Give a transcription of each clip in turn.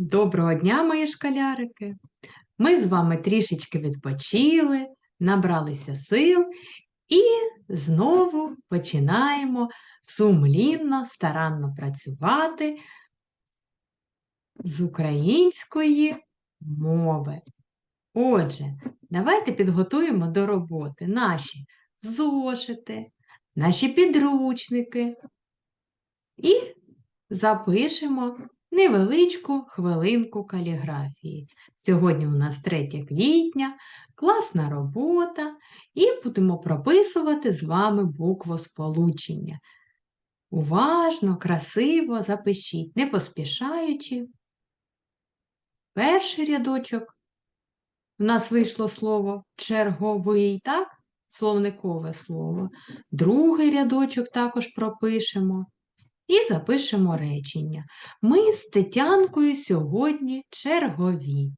Доброго дня, мої школярики! Ми з вами трішечки відпочили, набралися сил і знову починаємо сумлінно, старанно працювати з української мови. Отже, давайте підготуємо до роботи наші зошити, наші підручники і запишемо невеличку хвилинку каліграфії. Сьогодні у нас 3 квітня, класна робота, і будемо прописувати з вами буквосполучення. Уважно, красиво запишіть, не поспішаючи. Перший рядочок. У нас вийшло слово черговий, так? Словникове слово. Другий рядочок також пропишемо. І запишемо речення. Ми з Тетянкою сьогодні чергові.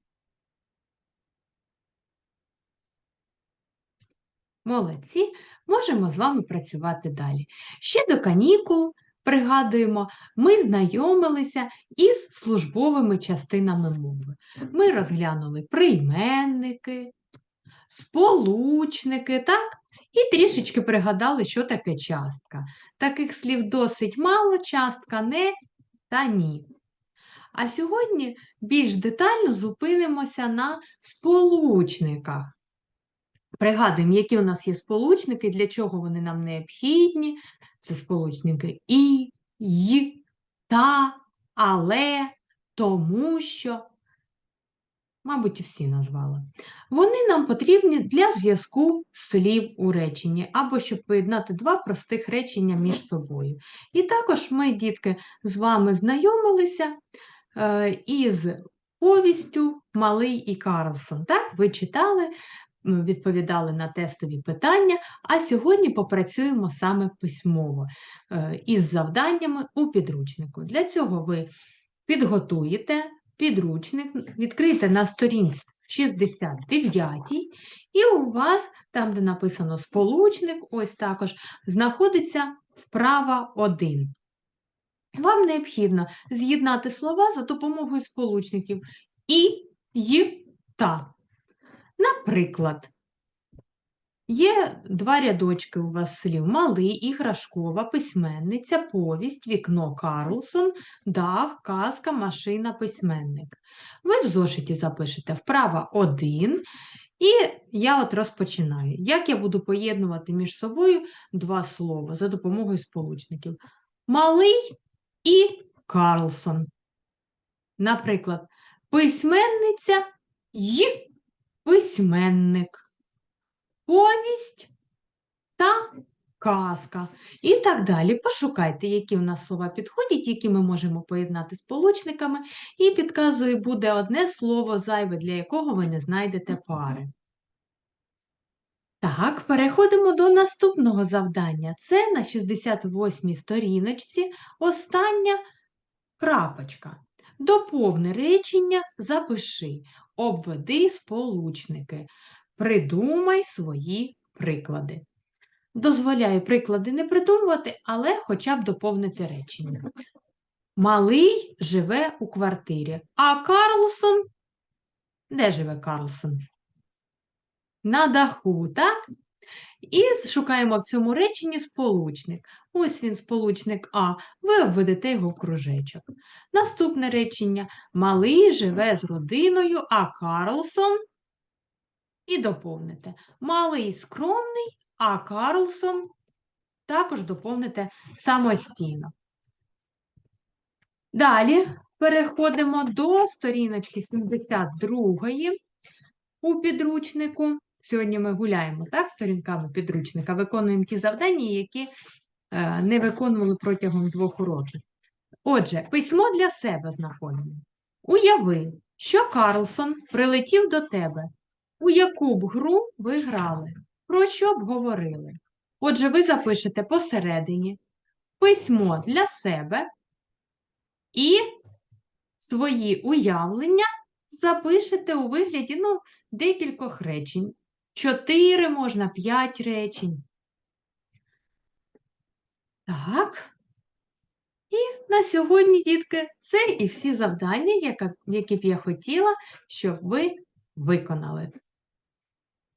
Молодці, можемо з вами працювати далі. Ще до канікул, пригадуємо, ми знайомилися із службовими частинами мови. Ми розглянули прийменники, сполучники, так? І трішечки пригадали, що таке частка. Таких слів досить мало, частка не та ні. А сьогодні більш детально зупинимося на сполучниках. Пригадуємо, які у нас є сполучники, для чого вони нам необхідні. Це сполучники і, й, та, але, тому що, мабуть, всі назвала. Вони нам потрібні для зв'язку слів у реченні, або щоб поєднати два простих речення між собою. І також ми, дітки, з вами знайомилися е, із повістю Малий і Карлсон. Так, ви читали, відповідали на тестові питання, а сьогодні попрацюємо саме письмово е, із завданнями у підручнику. Для цього ви підготуєте підручник, відкрийте на сторінці 69 і у вас, там, де написано сполучник, ось також, знаходиться вправа 1. Вам необхідно з'єднати слова за допомогою сполучників і, й, та. Наприклад, Є два рядочки у вас слів малий, іграшкова, письменниця, повість, вікно Карлсон, дах, казка, машина, письменник. Ви в зошиті запишете вправа 1, і я от розпочинаю. Як я буду поєднувати між собою два слова за допомогою сполучників? Малий і Карлсон. Наприклад, письменниця й письменник повість та казка. І так далі. Пошукайте, які у нас слова підходять, які ми можемо поєднати з получниками, і підказую, буде одне слово зайве, для якого ви не знайдете пари. Так, переходимо до наступного завдання. Це на 68-й сторіночці остання крапочка. Доповни речення, запиши, обведи сполучники. Придумай свої приклади. Дозволяю приклади не придумувати, але хоча б доповнити речення. Малий живе у квартирі, а Карлсон. Де живе Карлсон? На даху, так? І шукаємо в цьому реченні сполучник. Ось він, сполучник А, ви обведете його в кружечок. Наступне речення: Малий живе з родиною, а Карлсон і доповните. Малий скромний, а Карлсон також доповните самостійно. Далі переходимо до сторіночки 72 у підручнику. Сьогодні ми гуляємо так, сторінками підручника, виконуємо ті завдання, які е, не виконували протягом двох уроків. Отже, письмо для себе знаходимо. Уяви, що Карлсон прилетів до тебе у яку б гру ви грали? Про що б говорили? Отже, ви запишете посередині письмо для себе і свої уявлення запишете у вигляді ну, декількох речень. Чотири можна, п'ять речень. Так. І на сьогодні, дітки, це і всі завдання, які б я хотіла, щоб ви виконали.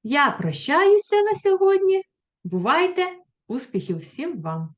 Я прощаюся на сьогодні. Бувайте! Успіхів всім вам!